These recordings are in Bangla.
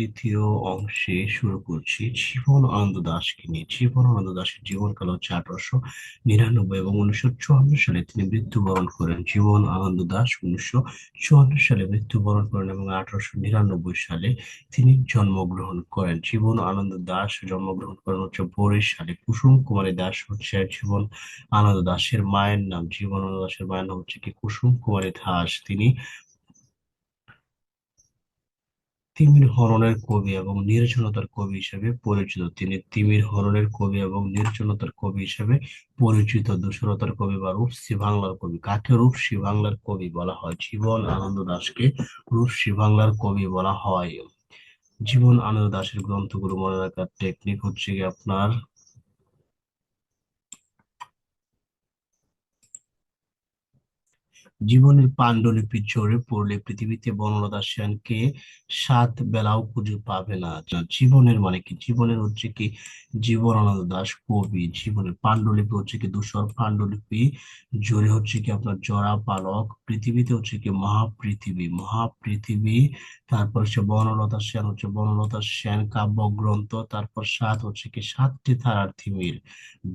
তৃতীয় অংশে শুরু করছি। জীবন আনন্দ দাসকে নিয়ে। জীবন আনন্দ দাসের জীবনকাল হচ্ছে আঠারোশো নিরানব্বই এবং উনিশশো চুয়ান্ন সালে তিনি মৃত্যুবরণ করেন। জীবন আনন্দ দাস উনিশশো চুয়ান্ন সালে মৃত্যুবরণ করেন এবং আঠারোশো নিরানব্বই সালে তিনি জন্মগ্রহণ করেন। জীবন আনন্দ দাস জন্মগ্রহণ করেন হচ্ছে বরিশালে কুসুম কুমারী দাস হচ্ছে জীবন আনন্দ দাসের মায়ের নাম। জীবন আনন্দ দাসের মায়ের নাম হচ্ছে কি? কুসুম কুমারী দাস তিনি তিমির হরণের কবি এবং নির্জনতার কবি হিসেবে পরিচিত। তিনি তিমির হরণের কবি এবং নির্জনতার কবি হিসেবে পরিচিত। দূষণতার কবি বা রূপসী বাংলার কবি। কাকে রূপসী বাংলার কবি বলা হয়? জীবন আনন্দ দাসকে রূপসী বাংলার কবি বলা হয়। জীবন আনন্দ দাসের গ্রন্থগুলো মনে রাখার টেকনিক হচ্ছে কি আপনার জীবনের পাণ্ডুলিপি জোরে পড়লে পৃথিবীতে বনলতা সেনকে সাত বেলাও খুঁজে পাবে না। জীবনের মানে কি? জীবনের হচ্ছে কি জীবনানন্দ দাস কবি। জীবনের পাণ্ডুলিপি হচ্ছে কি দুসর পাণ্ডুলিপি। জোরে হচ্ছে কি আপনার জরা পালক। পৃথিবীতে হচ্ছে কি মহাপৃথিবী। মহাপৃথিবী, তারপর হচ্ছে বনলতা সেন হচ্ছে বনলতা সেন কাব্যগ্রন্থ, তারপর সাত হচ্ছে কি সাতটি থারার থিমির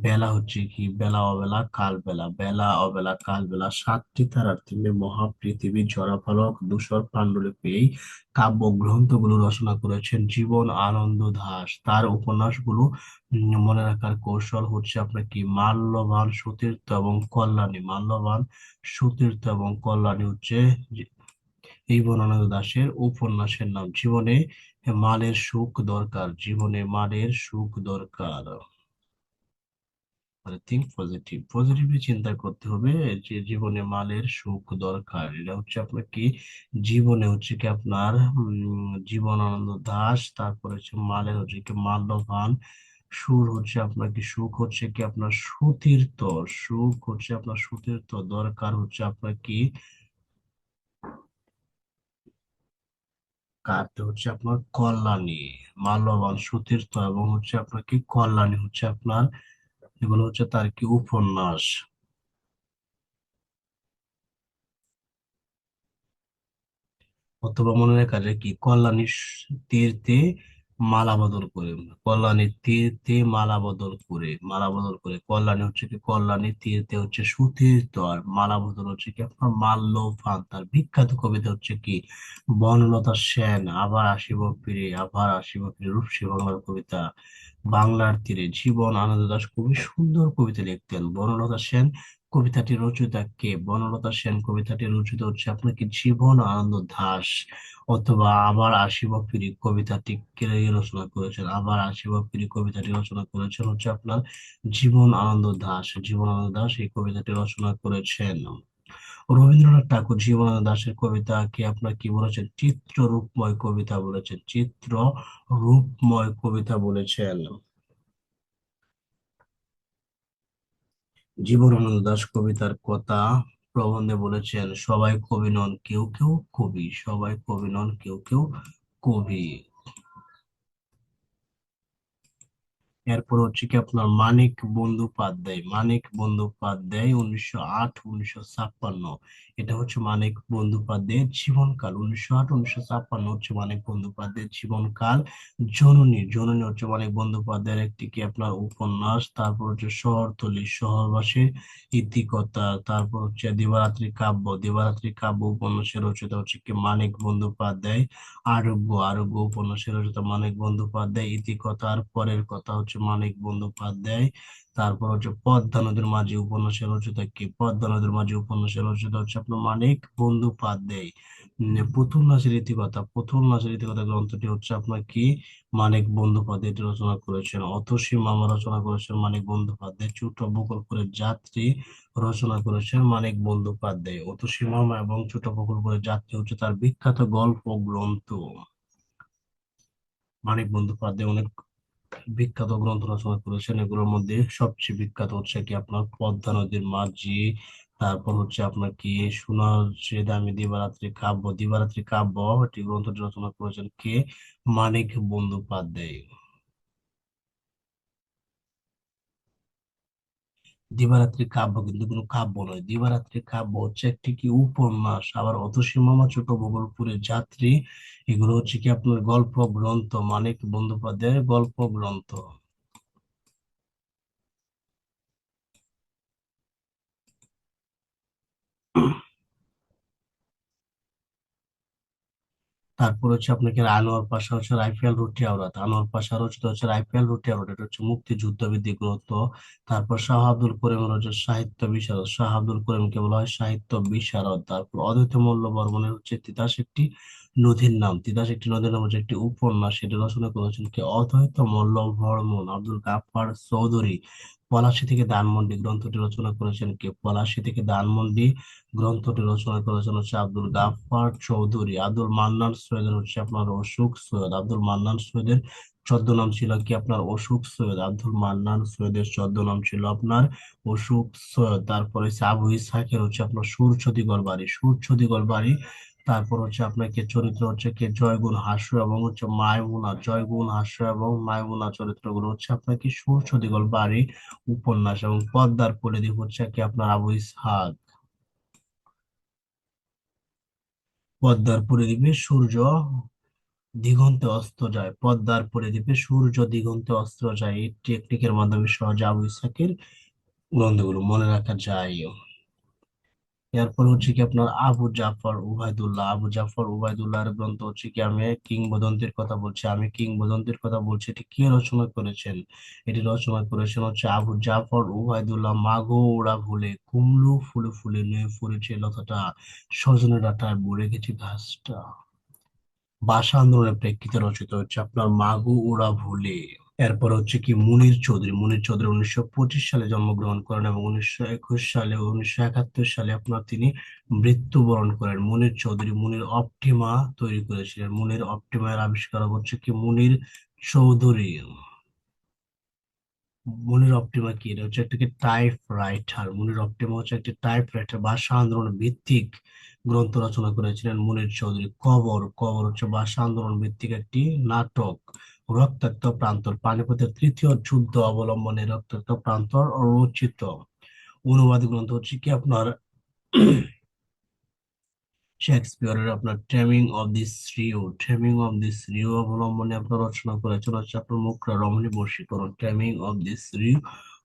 বেলা হচ্ছে কি বেলা অবেলা কাল বেলা বেলা অবেলা কাল বেলা সাতটি তারার থিমে মহাপৃথিবী জরাফলক দূষর পাণ্ডুলিপি কাব্যগ্রন্থগুলো রচনা করেছেন জীবন আনন্দ দাস। তার উপন্যাসগুলো মনে রাখার কৌশল হচ্ছে আপনার কি? মাল্যবান সুতীর্থ এবং কল্যাণী। মাল্যবান সুতীর্থ এবং কল্যাণী হচ্ছে এই বনানন্দ দাসের উপন্যাসের নাম। জীবনে মালের সুখ দরকার। জীবনে মালের সুখ দরকার। থিঙ্ক পজিটিভ পজিটিভলি চিন্তা করতে হবে যে জীবনে মালের সুখ দরকার। এটা হচ্ছে আপনার কি জীবনে হচ্ছে কি আপনার জীবনানন্দ দাস, তারপরে হচ্ছে মালের হচ্ছে কি মাল্যবান। সুর হচ্ছে আপনার কি সুখ হচ্ছে কি আপনার সুতীর্থ সুখ হচ্ছে আপনার সুতীর্থ দরকার হচ্ছে আপনার কি হচ্ছে আপনার কল্যাণী, মাল্যবান সুতীর্থ এবং হচ্ছে আপনার কি কল্যাণী, হচ্ছে আপনার এগুলো হচ্ছে তার কি উপন্যাস। অথবা মনে রাখা যায় কি, কল্যাণীর তীর্থে মালা বদল করে, কল্যাণীর তীর্থে মালা বদল করে, মালা বদল করে, কল্যাণী হচ্ছে কি, কল্যাণীর তীর্থে হচ্ছে সুতীর্থ আর মালা বদল হচ্ছে কি, আপনার মাল্যফান তার বিখ্যাত কবিতা হচ্ছে কি, বনলতা সেন, আবার আসিব ফিরে, আবার আসিব ফিরে, রূপসী বাংলার কবিতা। বাংলার তীরে জীবন আনন্দ দাস খুবই সুন্দর কবিতা লিখতেন। বনলতা সেন কবিতাটি রচিতা কে? বনলতা সেন কবিতাটি রচিত হচ্ছে আপনাকে জীবন আনন্দ দাস। অথবা আবার আসিব ফিরি কবিতাটি কে রচনা করেছেন? আবার আসিব ফিরি কবিতাটি রচনা করেছেন হচ্ছে আপনার জীবন আনন্দ দাস। জীবন আনন্দ দাস এই কবিতাটি রচনা করেছেন। রবীন্দ্রনাথ ঠাকুর, জীবনানন্দ দাশের কবিতাকে আপনার কি বলেছেন? চিত্র রূপময় কবিতা বলেছেন। চিত্র রূপময় কবিতা বলেছেন। জীবনানন্দ দাশ কবিতার কথা প্রবন্ধে বলেছেন, সবাই কবি নন, কেউ কেউ কবি, সবাই কবি নন, কেউ কেউ কবি। এরপর হচ্ছে কি আপনার মানিক বন্দ্যোপাধ্যায় মানিক বন্দ্যোপাধ্যায় উনিশশো আট উনিশশো ছাপ্পান্ন। এটা হচ্ছে মানিক বন্দ্যোপাধ্যায়ের জীবনকাল, উনিশশো আট, উনিশশো ছাপ্পান্ন হচ্ছে মানিক বন্দ্যোপাধ্যায়ের জীবনকাল। জননী জননী হচ্ছে মানিক বন্দ্যোপাধ্যায়ের একটি কি আপনার উপন্যাস, তারপর হচ্ছে শহরতলি শহরবাসীর ইতিকতা তারপর হচ্ছে দিবারাত্রি কাব্য দিবারাত্রি কাব্য উপন্যাসের রচিত হচ্ছে কি মানিক বন্দ্যোপাধ্যায়, আরোগ্য আরোগ্য উপন্যাসের রচিত মানিক বন্দ্যোপাধ্যায় ইতিকতার পরের কথা হচ্ছে মানিক বন্দ্যোপাধ্যায়। তারপর হচ্ছে পদ্মা নদীর মাঝি উপন্যাসের রচিত কি? পদ্মা নদীর মাঝি উপন্যাসের রচিত হচ্ছে আপনার মানিক বন্দ্যোপাধ্যায়। পুতুল নাচের ইতিকথা পুতুল নাচের ইতিকথা গ্রন্থটি হচ্ছে আপনার কি? মানিক বন্দ্যোপাধ্যায় রচনা করেছেন। অতসী মামা রচনা করেছেন মানিক বন্দ্যোপাধ্যায়। ছোট বকুলপুরের যাত্রী রচনা করেছেন মানিক বন্দ্যোপাধ্যায়। অতসী মামা এবং ছোট বকুলপুরের যাত্রী হচ্ছে তার বিখ্যাত গল্প গ্রন্থ। মানিক বন্দ্যোপাধ্যায় অনেক বিখ্যাত গ্রন্থ রচনা করেছেন। এগুলোর মধ্যে সবচেয়ে বিখ্যাত হচ্ছে কি আপনার পদ্মা নদীর মাঝি, তারপর হচ্ছে আপনার কি সোনা সে দামি দিবারাত্রি কাব্য দিবারাত্রি কাব্য, এটি গ্রন্থটি রচনা করেছেন কে? মানিক বন্দ্যোপাধ্যায়। দিবারাত্রি কাব্য কিন্তু কোনো কাব্য নয়। দিবারাত্রি কাব্য হচ্ছে একটি কি উপন্যাস, আবার অতসী মামা ছোট গোবলপুরের যাত্রী, এগুলো হচ্ছে কি আপনার গল্প গ্রন্থ মানিক বন্দ্যোপাধ্যায়ের গল্প গ্রন্থ তারপর হচ্ছে আপনাকে আনোয়ার পাশা হচ্ছে রাইফেল রুটি আওরাত। আনোয়ার পাশা রচিত হচ্ছে রাইফেল রুটি আওরাত। এটা হচ্ছে মুক্তিযুদ্ধ ভিত্তিক গ্রন্থ। তারপর শাহ আব্দুল করিম হচ্ছে সাহিত্য বিশারদ। শাহ আব্দুল করিমকে বলা হয় সাহিত্য বিশারদ। তারপর অদ্বৈত মল্ল বর্মনের হচ্ছে তিতাস একটি নদীর নাম। তিতাস একটি নদীর নাম হচ্ছে একটি উপন্যাস। সেটি রচনা করেছেন কে অদ্বৈত মল্ল বর্মন আব্দুল গাফফার চৌধুরী। পলাশী থেকে ধানমন্ডি গ্রন্থটি রচনা করেছেন কে? পলাশী থেকে ধানমন্ডি গ্রন্থটি রচনা করেছেন হচ্ছে আব্দুল গাফফার চৌধুরী। আব্দুল মান্নান সৈয়দের হচ্ছে আপনার অশোক সৈয়দ। আব্দুল মান্নান সৈয়দের ছদ্মনাম ছিল কি আপনার অশোক সৈয়দ? আব্দুল মান্নান সৈয়দের ছদ্মনাম ছিল আপনার অশোক সৈয়দ। তারপরে হচ্ছে আবু ইসহাকের হচ্ছে আপনার সুরছদিগর বাড়ি। সুরছদিগর বাড়ি তারপর হচ্ছে আপনাকে চরিত্র হচ্ছে কি, জয়গুণ হাস্য এবং হচ্ছে মায়মুনা, জয়গুণ হাস্য এবং মায়মুনা চরিত্রগুলো হচ্ছে আপনার কি সুরছদিগর বাড়ি, উপন্যাস এবং পদ্মার পরিদ্বীপ হচ্ছে কি আপনার আবু ইসহাক। পদ্মার পরিদ্বীপে সূর্য দিগন্তে অস্ত যায় পদ্মার পরিদ্বীপে সূর্য দিগন্তে অস্ত যায় এই টেকনিকের মাধ্যমে সহজে আবু ইসহাকের গ্রন্থগুলো মনে রাখা যায়। এরপর হচ্ছে কি আপনার আবু জাফর উবাইদুল্লাহ আবু জাফর উবাইদুল্লাহর গ্রন্থ হচ্ছে কি আমি কিংবদন্তির কথা বলছি, আমি কিংবদন্তির কথা বলছি, এটি কে রচনা করেছেন? এটি রচনা করেছেন হচ্ছে আবু জাফর উবাইদুল্লাহ মাগো ওরা ভুলে কুমড়ো ফুলে ফুলে নুয়ে ফুলেছে লতাটা, সজনে ডাঁটায় বলে গেছে ঘাসটা। ভাষা আন্দোলনের প্রেক্ষিতে রচিত হচ্ছে আপনার মাগো ওরা ভুলে। এরপর হচ্ছে কি মুনির চৌধুরী। মুনির চৌধুরী উনিশশো পঁচিশ সালে জন্মগ্রহণ করেন এবং উনিশশো একুশ সালে উনিশশো একাত্তর সালে আপনার তিনি মৃত্যুবরণ করেন। মুনির চৌধুরী মুনির অপটিমা তৈরি করেছিলেন। মুনির অপটিমার আবিষ্কারক হচ্ছে কি মুনির চৌধুরী। মুনির অপটিমা কি? এটা হচ্ছে একটা কি টাইপ রাইটার মুনির অপটিমা হচ্ছে একটি টাইপ রাইটার ভাষা আন্দোলন ভিত্তিক গ্রন্থ রচনা করেছিলেন মুনির চৌধুরী। কবর। কবর হচ্ছে ভাষা আন্দোলন ভিত্তিক একটি নাটক। রক্তাক্ত প্রান্তর, পানিপথের তৃতীয় যুদ্ধ অবলম্বনে রক্তাক্ত প্রান্তর রচিত। অনুবাদ গ্রন্থ হচ্ছে কি আপনার শেক্সপিয়ারের আপনার ট্রেমিং of this Rio ট্রেমিং of this রিও অবলম্বনে আপনার রচনা করেছেন হচ্ছে আপনার মুখরা রমণী বর্ষীকরণ। ট্রেমিং অব দিস রিও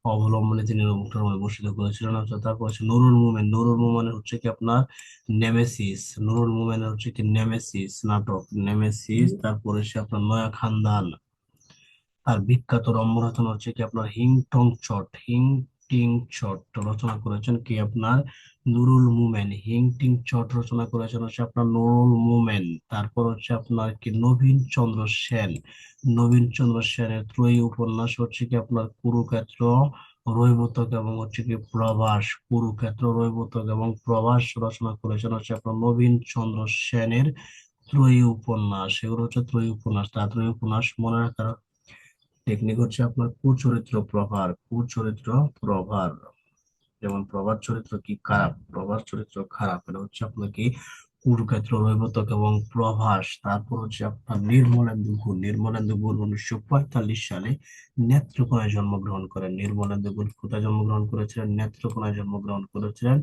অবলম্বনে তিনি নবুকটার বসিত করেছিলেন। অর্থাৎ তারপর হচ্ছে নুরুল মুমেন। নুরুল মুমেনের হচ্ছে কি আপনার নেমেসিস। নুরুল মুমেনের হচ্ছে কি নেমেসিস নাটক। নেমেসিস তারপরে হচ্ছে আপনার নয়া খানদান। আর বিখ্যাত রম্যরচনা হচ্ছে কি আপনার হিং টং চট। হিং টিং চট রচনা করেছেন কি আপনার নুরুল মুমেন, হিং টিং চট রচনা করেছেন হচ্ছে আপনার নুরুল মুমেন, তারপর হচ্ছে আপনার কি নবীন চন্দ্র সেন। নবীন চন্দ্র সেনের ত্রয়ী উপন্যাস হচ্ছে কি আপনার কুরুক্ষেত্র, রৈবতক এবং হচ্ছে কি প্রভাস। কুরুক্ষেত্র, রৈবতক এবং প্রভাস রচনা করেছেন হচ্ছে আপনার নবীন চন্দ্র সেনের ত্রয়ী উপন্যাস। এগুলো হচ্ছে ত্রয়ী উপন্যাস। তার ত্রয়ী উপন্যাস মনে রাখার টেকনিক হচ্ছে আপনার কুচরিত্র প্রভার কুচরিত্র প্রভার। যেমন প্রভার চরিত্র কি খারাপ? প্রভার চরিত্র খারাপ। এটা হচ্ছে আপনার কি কুরুক্ষেত্র রৈবতক এবং প্রভাস। তারপর হচ্ছে আপনার নির্মলেন্দু গুণ। নির্মলেন্দু গুণ উনিশশো পঁয়তাল্লিশ সালে নেত্রকোনায় জন্মগ্রহণ করেন। নির্মলেন্দু গুণ কোথায় জন্মগ্রহণ করেছিলেন? নেত্রকোনায় জন্মগ্রহণ করেছিলেন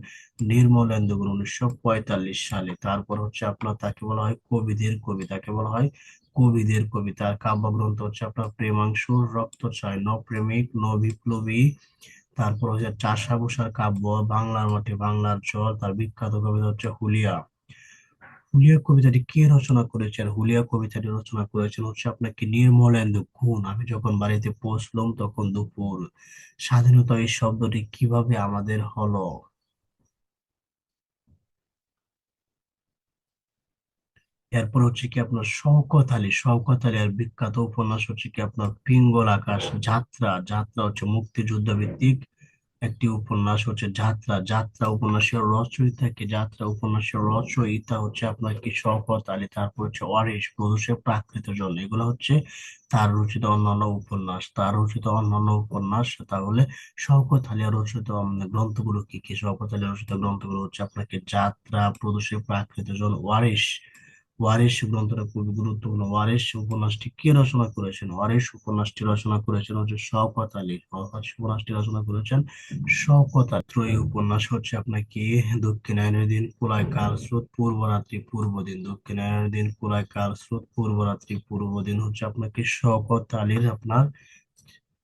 নির্মলেন্দু গুণ উনিশশো পঁয়তাল্লিশ সালে। তারপর হচ্ছে আপনার তাকে বলা হয় কবিদের কবি তাকে বলা হয় কবিদের কবিতা। কাব্যগ্রন্থ হচ্ছে আপনার প্রেমাংশুর রক্ত চায় ন প্রেমিক ন বিপ্লবী তারপর হচ্ছে চাষা বসার কাব্য, বাংলার মাঠে বাংলার জল তার বিখ্যাত কবিতা হচ্ছে হুলিয়া। হুলিয়া কবিতাটি কে রচনা করেছেন? হুলিয়া কবিতাটি রচনা করেছেন হচ্ছে আপনাকে নির্মলেন্দু গুণ আমি যখন বাড়িতে পৌঁছলাম তখন দুপুর। স্বাধীনতা এই শব্দটি কীভাবে আমাদের হলো? এরপর হচ্ছে কি আপনার শওকত আলী শওকত আলী আর বিখ্যাত উপন্যাস হচ্ছে কি আপনার পিঙ্গল আকাশ, যাত্রা। যাত্রা হচ্ছে মুক্তিযুদ্ধ ভিত্তিক একটি উপন্যাস হচ্ছে যাত্রা। যাত্রা উপন্যাসের রচয়িতা কি? যাত্রা উপন্যাসের রচয়িতা হচ্ছে আপনার কি? শওকত আলী। তারপর হচ্ছে ওয়ারিশ প্রদোষের প্রাকৃত জল। এগুলো হচ্ছে তার রচিত অন্যান্য উপন্যাস। তার রচিত অন্যান্য উপন্যাস, তাহলে শওকত আলী রচিত গ্রন্থগুলো কি কি? শওকত আলী রচিত গ্রন্থগুলো হচ্ছে আপনাকে যাত্রা, প্রদোষের প্রাকৃত জল ওয়ারিশ ওয়ারিশ গ্রন্থটা খুবই গুরুত্বপূর্ণ। ওয়ারিশ উপন্যাসটি কে রচনা করেছেন? ওয়ারিশ উপন্যাসটি রচনা করেছেন হচ্ছে শওকত আলী। উপন্যাসটি রচনা করেছেন শওকত আলী। উপন্যাস হচ্ছে আপনার কি দক্ষিণায়নের দিন প্রলয় কাল স্রোত, পূর্বরাত্রি পূর্ব দিন দক্ষিণায়নের দিন প্রলয় কাল স্রোত, পূর্বরাত্রি পূর্ব দিন হচ্ছে আপনাকে শওকত আলীর আপনার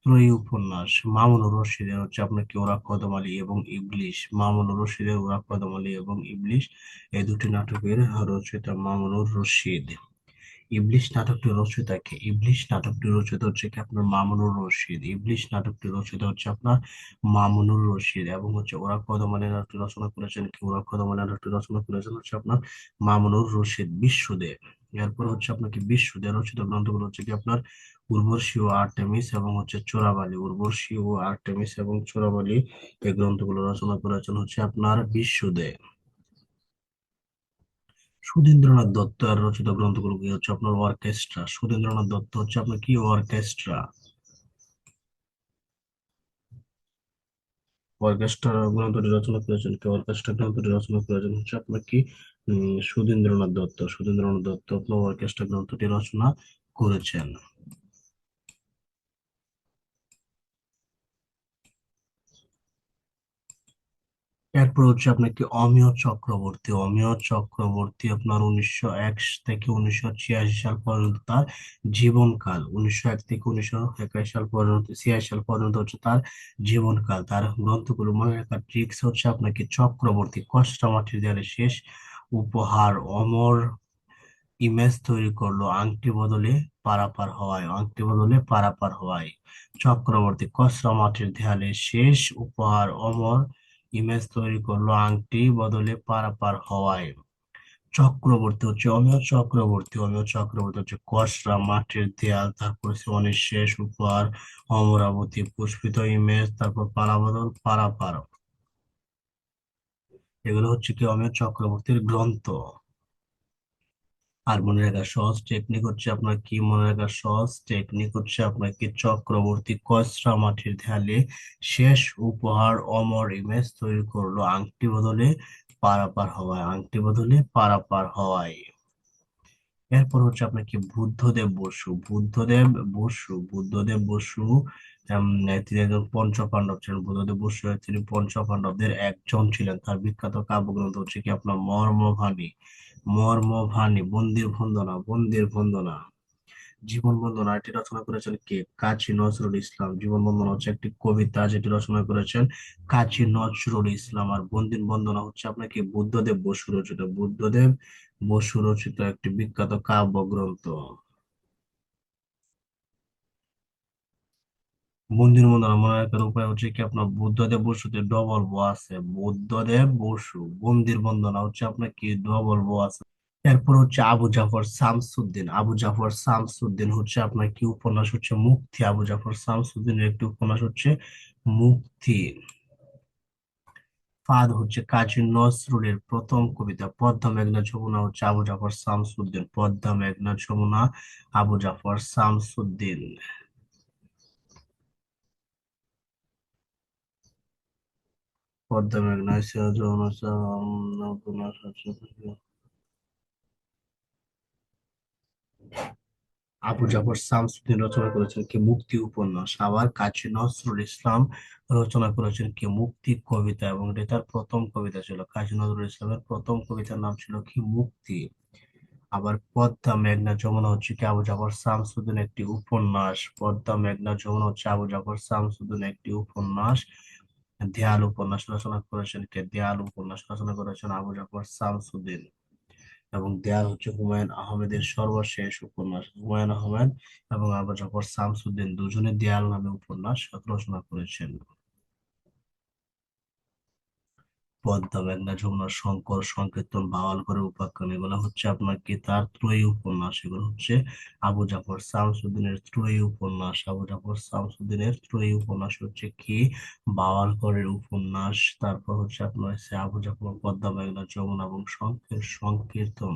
ত্রয়ী উপন্যাস, মামুনুর রশিদের হচ্ছে আপনার কি ওরা কদম আলী এবং ইবলিশ, মামুনুর রশিদের, ওরা কদম আলী এবং ইবলিশ। এই দুটি নাটকের রচয়িতা মামুনুর রশিদ। ইবলিশ নাটকটি রচয়িতা কে? ইবলিশ নাটকটি রচিত হচ্ছে কি আপনার মামুনুর রশিদ। ইবলিশ নাটকটি রচিত হচ্ছে আপনার মামুনুর রশিদ এবং হচ্ছে ওরা কদম আলী নাটকটি রচনা করেছেন কি? ওরা কদম আলী নাটকটি রচনা করেছেন হচ্ছে আপনার মামুনুর রশিদ বিশ্বদেব। এরপর হচ্ছে আপনাকে বিশ্বদেব রচিত গ্রন্থগুলো হচ্ছে কি? আপনার উর্বশী ও আর্টেমিস এবং হচ্ছে চোরাবালি। উর্বশী ও আর্টেমিস এবং চোরাবালি এই গ্রন্থগুলো রচনা করেছেন হচ্ছে আপনার বিশ্বদে। সুধীন্দ্রনাথ দত্ত আর রচিত গ্রন্থগুলো কি হচ্ছে আপনার অর্কেস্ট্রা? সুধীন্দ্রনাথ দত্ত হচ্ছে আপনার কি অর্কেস্ট্রা? অর্কেস্ট্রা গ্রন্থটি রচনা করেছেন কি? অর্কেস্ট্রা গ্রন্থটি রচনা করেছেন হচ্ছে আপনার কি? সুধীন্দ্রনাথ দত্ত। সুধীন্দ্রনাথ দত্ত আপনার অর্কেস্ট্রা গ্রন্থটি রচনা করেছেন। এরপর হচ্ছে আপনাকে অমিয় চক্রবর্তী অমিয় চক্রবর্তী আপনার উনিশশো এক থেকে উনিশশো ছিয়াশি সাল পর্যন্ত তার জীবনকাল, উনিশশো এক থেকে উনিশশো একাশি সাল পর্যন্ত, ছিয়াশি সাল পর্যন্ত হচ্ছে তার জীবনকাল, তার গ্রন্থগুলো মনে রাখার ট্রিক্স হচ্ছে আপনাকে চক্রবর্তী কষ্টমাটির দেয়ালে শেষ উপহার, অমর ইমেজ তৈরি করল, আংটি বদলে পারাপার হওয়ায়, আংটি বদলে পারাপার হওয়ায়, চক্রবর্তী কসরা মাটির দেয়ালে শেষ উপহার, অমর ইমেজ তৈরি করল আংটি বদলে পারাপার হওয়ায়। চক্রবর্তী হচ্ছে অমিয় চক্রবর্তী। অমিয় চক্রবর্তী হচ্ছে কসরা মাটির দেয়াল, তারপর হচ্ছে শেষ, উপহার, অমরাবতী, পুষ্পিত ইমেজ, তারপর পালাবদল, পারাপার। এগুলো হচ্ছে কি অমিয় চক্রবর্তীর গ্রন্থ। আর মনে রাখার সহজ টেকনিক হচ্ছে আপনার কি? মনে রাখার সহজ টেকনিক হচ্ছে আপনার কি চক্রবর্তী কসরা মাটির দেয়ালে শেষ উপহার অমর ইমেজ তৈরি করল। আংটি বদলে পারাপার হওয়ায়, আংটি বদলে পারাপার হওয়ায়। এরপর হচ্ছে আপনার কি বুদ্ধদেব বসু বুদ্ধদেব বসু বুদ্ধদেব বসু তিনি একজন পঞ্চপাণ্ডব ছিলেন। বুদ্ধদেব বসু তিনি পঞ্চপাণ্ডবদের একজন ছিলেন। তার বিখ্যাত কাব্যগ্রন্থ হচ্ছে কি? আপনার মর্মভানী। মর্মভানী বন্দির বন্দনা বন্দির বন্দনা। জীবন বন্দনা এটি রচনা করেছেন কে? কাজী নজরুল ইসলাম। জীবন বন্দনা হচ্ছে একটি কবিতা যেটি রচনা করেছেন কাজী নজরুল ইসলাম। আর বন্দির বন্দনা হচ্ছে আপনাকে বুদ্ধদেব বসু রচিত। বুদ্ধদেব বসু রচিত একটি বিখ্যাত কাব্য গ্রন্থ বন্দির বন্দনা মনে রাখার উপায় হচ্ছে কি আপনার বুদ্ধদেব বসুতে ডবল ব আছে, বুদ্ধদেব বসু মন্দির বন্দনা হচ্ছে আপনার কি ডবল ব আছে। এরপর হচ্ছে আবু জাফর শামসুদ্দিন, আবু জাফর শামসুদ্দিন হচ্ছে আপনার কি উপন্যাস হচ্ছে মুক্তি, আবু জাফর শামসুদ্দিনের একটি উপন্যাস হচ্ছে মুক্তি। ফাদ হচ্ছে কাজী নজরুলের প্রথম কবিতা, পদ্মা মেঘনা যমুনা হচ্ছে আবু জাফর শামসুদ্দিন, পদ্মা মেঘনা যমুনা, আবু জাফর শামসুদ্দিন। আবু জাফর শামসুদ্দিন রচনা করেছেন কি মুক্তি উপন্যাস, আবার কাজী নজরুল ইসলাম রচনা করেছেন কি মুক্তি কবিতা, এবং এটা তার প্রথম কবিতা ছিল। কাজী নজরুল ইসলামের প্রথম কবিতার নাম ছিল কি মুক্তি? আবার পদ্মা মেঘনা যমুনা হচ্ছে কি আবু জাফর শামসুদ্দিন একটি উপন্যাস? পদ্মা মেঘনা যমুনা হচ্ছে আবু জাফর শামসুদ্দিন একটি উপন্যাস। দেয়াল উপন্যাস রচনা করেছেন কে? দেয়াল উপন্যাস রচনা করেছেন আবু জাফর শামসুদ্দিন। এবং দেয়াল হচ্ছে হুমায়ুন আহমেদের সর্বশেষ উপন্যাস। হুমায়ুন আহমেদ এবং আবু জাফর শামসুদ্দিন দুজনে দেয়াল নামে উপন্যাস রচনা করেছেন। পদ্মা মেঘনা যমুনা শঙ্কর সংকীর্তন বাওয়াল করে উপাখ্যান, এগুলো হচ্ছে আপনার কি তার ত্রয়ী উপন্যাস। এগুলো হচ্ছে আবু জাফর শামসুদ্দিনের ত্রয়ী উপন্যাস। আবু জাফর শামসুদ্দিনের ত্রয়ী উপন্যাস হচ্ছে কি? বাওয়াল করে উপন্যাস। তারপর হচ্ছে আপনার হচ্ছে আবু জাফর, পদ্মা মেঘনা, যমুনা এবং সংকীর্তন।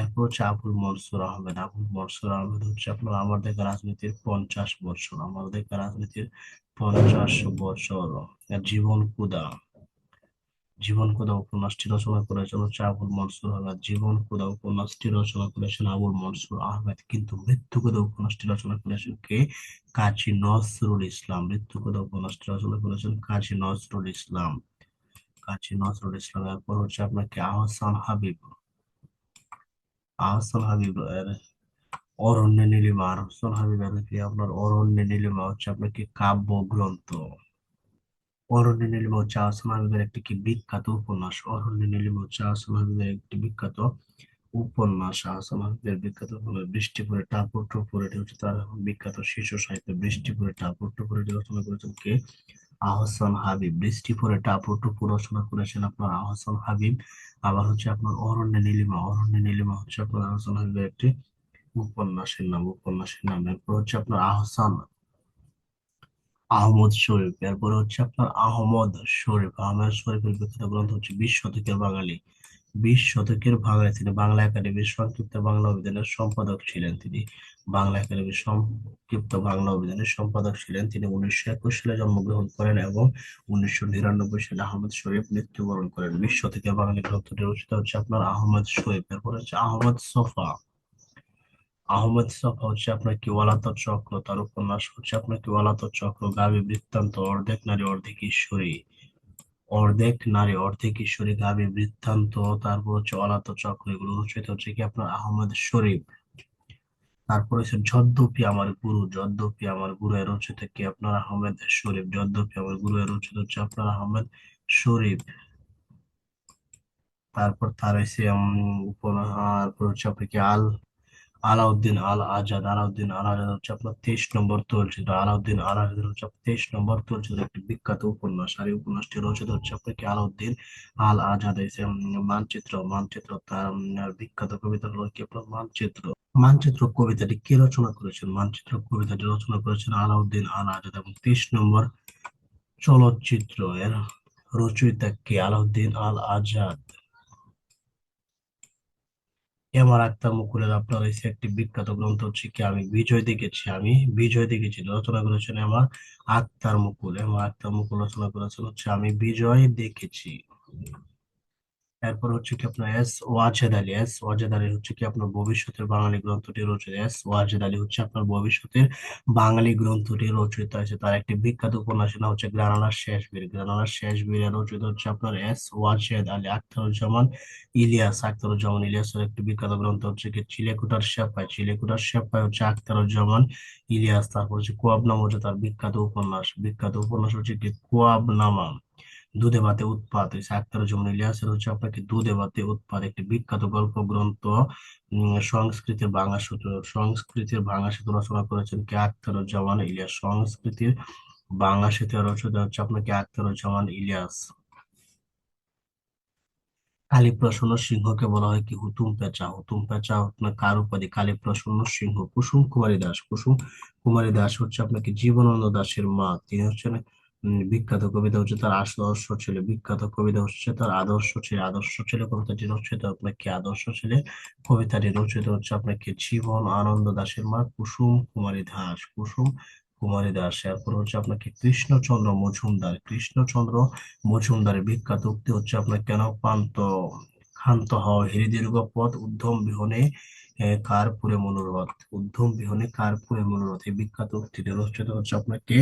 এরপর হচ্ছে আবুল মনসুর আহমেদ। আবুল মনসুর আহমেদ হচ্ছে আপনার আমাদের রাজনীতির পঞ্চাশ বছর আমাদের রাজনীতির পঞ্চাশ বছর জীবন কুদা। জীবন কোদা উপন্যাসটি রচনা করেছেন হচ্ছে আবুল মনসুর আহমেদ। জীবন কোদা উপন্যাসটি রচনা করেছেন আবুল মনসুর আহমেদ। কিন্তু মৃত্যু কোদা উপন্যাসটি রচনা করেছেন কে? কাজী নজরুল ইসলাম। মৃত্যু কোদা উপন্যাসটি রচনা করেছেন কাজী নজরুল ইসলাম। কাজী নজরুল ইসলাম, এরপর হচ্ছে আপনাকে আহসান হাবিব। আহসান হাবিব এর অরণ্যে নীলিমা। আহসান হাবিব এর আপনার অরণ্য নীলিমা? হচ্ছে আপনার কি কাব্য গ্রন্থ অরণ্যে নীলিমা হচ্ছে হাবিবের একটি কি বিখ্যাত উপন্যাস? অরণ্যে নীলিমা হচ্ছে হাবিবের একটি বিখ্যাত উপন্যাস। হাবিবের বিখ্যাত উপন্যাস, বৃষ্টি পরে টাপুর টুপুর এটি হচ্ছে তার বিখ্যাত শিশু সাহিত্য। বৃষ্টি পরে টাপুর টুপুর এটি রচনা করেছেন কে? আহসান হাবিব। বৃষ্টি পরে টাপুর টুপুর রচনা করেছেন আপনার আহসান হাবিব। আবার হচ্ছে আপনার অরণ্যে নীলিমা। অরণ্যে নীলিমা হচ্ছে আপনার আহসান হাবিবের একটি উপন্যাসের নাম। উপন্যাসের নাম। এরপর হচ্ছে আপনার আহসান আহমদ শরীফ। এরপরে হচ্ছে আপনার আহমদ শরীফ। আহমদ শরীফের বিখ্যাত গ্রন্থ হচ্ছে বিশ শতকের বাঙালি। বিশ শতকের বাঙালি তিনি বাংলা একাডেমির সংক্ষিপ্ত বাংলা অভিধানের সম্পাদক ছিলেন তিনি। বাংলা একাডেমির সংক্ষিপ্ত বাংলা অভিধানের সম্পাদক ছিলেন তিনি। উনিশশো একুশ সালে জন্মগ্রহণ করেন এবং উনিশশো নিরানব্বই সালে আহমদ শরীফ মৃত্যুবরণ করেন। বিশ শতকের বাঙালি গ্রন্থটি রচিত হচ্ছে আপনার আহমদ শরীফ। এরপর হচ্ছে আহমদ সফা। আহমেদ সফা হচ্ছে আপনার কি ওয়ালাত চক্র, তার উপন্যাস হচ্ছে আপনার কি ওয়ালাত চক্র গাভী বৃত্তান্ত, অর্ধেক নারী, অর্ধেক ঈশ্বরী। অর্ধেক নারী, অর্ধেক ঈশ্বরী গাভী বৃত্তান্ত, তারপর হচ্ছে ওয়ালাত চক্র, এগুলো রচিত হচ্ছে কি আপনার আহমেদ শরীফ। তারপর হচ্ছে যদ্যপি আমার গুরু যদ্যপি আমার গুরু এর রচিত কি আপনার আহমেদ শরীফ যদ্যপি আমার গুরু এর রচিত হচ্ছে আপনার আহমেদ শরীফ। তারপর তার হচ্ছে উপন্যাস, তারপর হচ্ছে আপনি কি আল আলাউদ্দিন আল আজাদ, আলাউদ্দিন আল আজাদ হচ্ছে আপনার তেইশ নম্বর তলচিত্র আলাউদ্দিন আল আজাদ হচ্ছে তেইশ নম্বর তলচিত্র একটি বিখ্যাত উপন্যাস। আর এই উপন্যাসটি রচিত হচ্ছে আপনার কি আলাউদ্দিন আল আজাদ। মানচিত্র মানচিত্র তার বিখ্যাত কবিতা হলো কি আপনার মানচিত্র। মানচিত্র কবিতাটি কে রচনা করেছেন? মানচিত্র কবিতাটি রচনা করেছেন আলাউদ্দিন আল আজাদ এবং তেইশ নম্বর চলচ্চিত্র এর রচয়িতা কে? আলাউদ্দিন আল আজাদ। এমআর আক্তার মুকুলের আপনার হয়েছে একটি বিখ্যাত গ্রন্থ হচ্ছে কি, আমি বিজয় দেখেছি, আমি বিজয় দেখেছি, রচনা করেছেন আমার আত্মার মুকুল এমআর আত্মার মুকুল রচনা করেছেন হচ্ছে আমি বিজয় দেখেছি। এরপর হচ্ছে কি আপনার এস ওয়াজেদ আলী এস ওয়াজেদ আলী হচ্ছে কি আপনার ভবিষ্যতের বাঙালি গ্রন্থটি রচিত এস ওয়াজেদ আলী হচ্ছে আপনার ভবিষ্যতের বাঙালি গ্রন্থটি রচিত হয়েছে। তার একটি বিখ্যাত উপন্যাস নাম হচ্ছে গ্রানালার শেষ বীর গ্রানালার শেষ বীর রচিত হচ্ছে আপনার এস ওয়াজেদ আলী, আখতারুজ্জামান ইলিয়াস। আখতারুজ্জামান ইলিয়াসের একটি বিখ্যাত গ্রন্থ হচ্ছে কি চিলেকুটার শেপাই চিলেকুটার শেপাই হচ্ছে আখতারুজ্জামান ইলিয়াস। তারপর হচ্ছে কোয়াবনামা হচ্ছে তার বিখ্যাত উপন্যাস। বিখ্যাত উপন্যাস হচ্ছে কি কোয়াবনামা। দুধে ভাতে উৎপাদ আখতারুজ্জামান ইলিয়াসের হচ্ছে আপনাকে দুধে ভাতে উৎপাদ একটি বিখ্যাত গল্প গ্রন্থ সংস্কৃতির ভাঙা সূত্র, সংস্কৃতির ভাঙা সূত্র রচনা করেছেন কে আখতারুজ্জামান ইলিয়াস, সংস্কৃতির বাংলা সেতু রচনা হচ্ছে আপনাকে আখতারুজ্জামান ইলিয়াস। কালীপ্রসন্ন সিংহকে বলা হয় কি? হুতুম পেঁচা। হুতুম পেঁচা আপনার কার উপাধি? কালীপ্রসন্ন সিংহ। কুসুম কুমারী দাস। কুসুম কুমারী দাস হচ্ছে আপনাকে জীবনানন্দ দাসের মা। তিনি হচ্ছেন বিখ্যাত কবিতা হচ্ছে তার আদর্শ ছেলে। বিখ্যাত কবিতা হচ্ছে তার আদর্শ ছেলে। আদর্শ ছেলে কবিতাটি রচিত কি আদর্শ ছেলে। কবিতাটি রচিত হচ্ছে আপনাকে জীবন আনন্দ দাসের মা কুসুম কুমারী দাস। কুসুম কুমারী দাস। এরপর হচ্ছে আপনাকে কৃষ্ণচন্দ্র মজুমদার। কৃষ্ণচন্দ্র মজুমদারের বিখ্যাত উক্তি হচ্ছে আপনার কেন পান্ত, ক্ষান্ত হও হৃদীর্ঘ পথ উদ্ধম বিহনে কার পুরে মনোরথ, উদ্ধম বিহনে কার পুরে মনোরথ। এই বিখ্যাত উক্তিটি রচিত হচ্ছে আপনাকে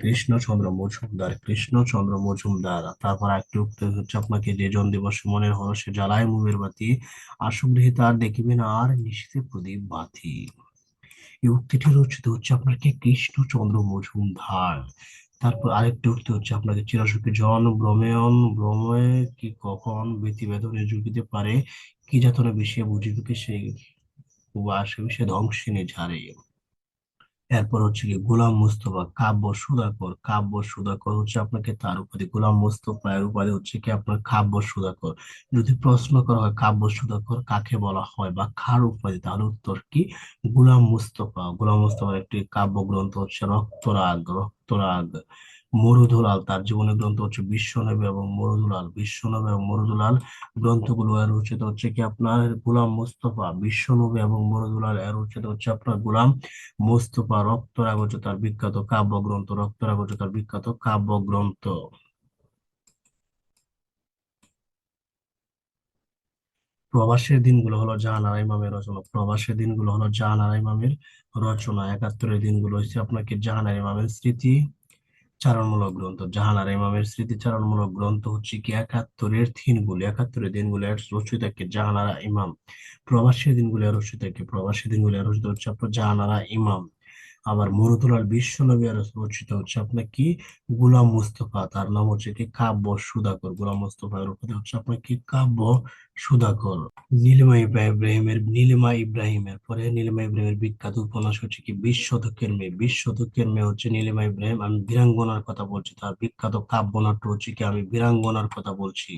কৃষ্ণচন্দ্র মজুমদার কৃষ্ণচন্দ্র মজুমদার। তারপর একটি উক্তি হচ্ছে আপনাকে যে জন দিবস মনের হরসে জ্বালায় মুমের বাতি আসুক তার দেখিবেন আর নিশীথে প্রদীপ বাতি। এই উক্তিটি রচিত হচ্ছে আপনাকে কৃষ্ণচন্দ্র মজুমদার। তারপর আরেকটি উক্তি হচ্ছে আপনাকে চিরসুখী জন ভ্রমেয়ন ভ্রমে কি কখন ব্যতিবেদনে ঝুঁকিতে পারে? কি যাতনে বিষয়ে বুঝিবে সেই সেই সে ধ্বংসিনী ঝাড়ে। এরপর হচ্ছে কি গোলাম মুস্তফা, কাব্য সুধাকর। কাব্য সুধাকর হচ্ছে আপনাকে তার উপাধি, গোলাম মুস্তফা এর উপাধি হচ্ছে কি আপনার কাব্য সুধাকর। যদি প্রশ্ন করা হয় কাব্য সুধাকর কাকে বলা হয় বা কার উপাধি তাহলে উত্তর কি? গোলাম মুস্তফা। গোলাম মুস্তফার একটি কাব্য গ্রন্থ হচ্ছে রক্তরাগ রক্তরাগ। মরুদুলাল তার জীবনের গ্রন্থ হচ্ছে বিশ্বনবী এবং মরুদুলাল বিশ্বনবী এবং মরুদুলাল গ্রন্থগুলো এর উচিত হচ্ছে কি আপনার গোলাম মুস্তফা। বিশ্বনবী এবং মরুদুলাল এর উচিত হচ্ছে আপনার গোলাম মুস্তফা রক্তরাগ হচ্ছে তার বিখ্যাত কাব্য গ্রন্থ রক্তরাগ হচ্ছে তার বিখ্যাত কাব্য গ্রন্থ প্রবাসের দিনগুলো হলো জাহানারা ইমামের রচনা। প্রবাসের দিনগুলো হলো জাহানারা ইমামের রচনা। একাত্তরের দিনগুলো হচ্ছে আপনাকে জাহানারা ইমামের স্মৃতি। চারণমূলক গ্রন্থ। জাহানারা ইমামের স্মৃতিচারণমূলক গ্রন্থ হচ্ছে কি? একাত্তরের দিনগুলি একাত্তরের দিনগুলি এর রচিত কে জাহানারা ইমাম। প্রবাসী দিনগুলি এর রচিত কে প্রবাসী দিনগুলি রচিত হচ্ছে আপনার জাহানারা ইমাম। আবার মরুতুলাল বিশ্বনবী আর রচিত হচ্ছে আপনার কি? গুলাম মুস্তফা, তার নাম হচ্ছে কি? কাব্য সুধাকর। গুলাম মুস্তফা এর হচ্ছে আপনার কি? কাব্য সুধাকর। নীলিমা ইব্রাহিমের নীলিমা ইব্রাহিমের। পরে নীলিমা ইব্রাহিমের বিখ্যাত উপন্যাস হচ্ছে কি? বিশ মেয়ে। বিশ মেয়ে হচ্ছে নীলিমা ইব্রাহিম। আমি বীরাঙ্গনার কথা বলছি, তার বিখ্যাত কাব্যনাট্য হচ্ছে কি? আমি বীরাঙ্গনার কথা বলছি।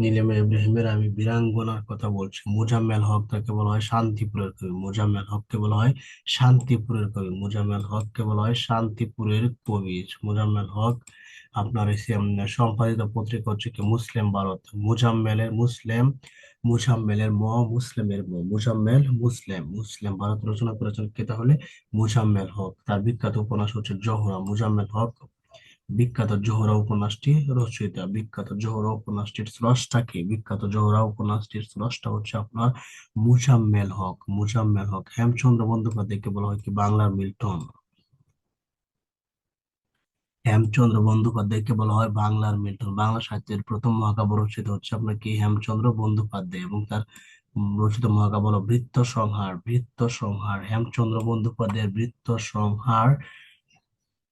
নীলিমা ইব্রাহিমের আমি বীরাঙ্গনার কথা বলছি। মোজাম্মেল হক তাকে বলা হয় শান্তিপুরের কবি। মোজাম্মেল হককে বলা হয় শান্তিপুরের কবি। মোজাম্মেল হককে বলা হয় শান্তিপুরের কবি মোজাম্মেল হক আপনার সম্পাদিত পত্রিকা হচ্ছে কি মুসলিম ভারত। মুজাম্মেলের মুসলিম, মুজাম্মেলের ম, মুসলিমের ম, মুজাম্মেল মুসলিম মুসলিম ভারত রচনা করেছেন কে তাহলে? মুজাম্মেল হক। তার বিখ্যাত উপন্যাস হচ্ছে জহরা। মুজাম্মেল হক বিখ্যাত জোহরা উপন্যাসটি রচয়িতা বিখ্যাত জোহরা উপন্যাসটির স্রষ্টা কে? বিখ্যাত জোহরা উপন্যাসটির স্রষ্টা হচ্ছে আপনার মুজাম্মেল হক। মুজাম্মেল হক, হেমচন্দ্র বন্দ্যোপাধ্যায়কে বলা হয় কি? বাংলার মিল্টন। হেমচন্দ্র বন্দ্যোপাধ্যায়কে বলা হয় বাংলার মিল্টন। বাংলা সাহিত্যের প্রথম মহাকাব্য রচিত হচ্ছে আপনার কি? হেমচন্দ্র বন্দ্যোপাধ্যায় এবং তার রচিত মহাকাব্য বৃত্ত সংহার। বৃত্ত সংহার, হেমচন্দ্র বন্দ্যোপাধ্যায়ের বৃত্ত সংহার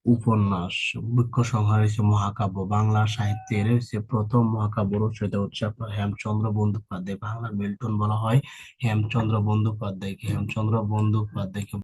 উপন্যাস বৃক্ষ সংহার হচ্ছে মহাকাব্য, বাংলা সাহিত্যের হচ্ছে প্রথম মহাকাব্য রচিত হচ্ছে আপনার হেমচন্দ্র বন্দ্যোপাধ্যায়। বাংলার মিল্টন বলা হয় হেমচন্দ্র বন্দ্যোপাধ্যায়কে। হেমচন্দ্র বন্দ্যোপাধ্যায়কে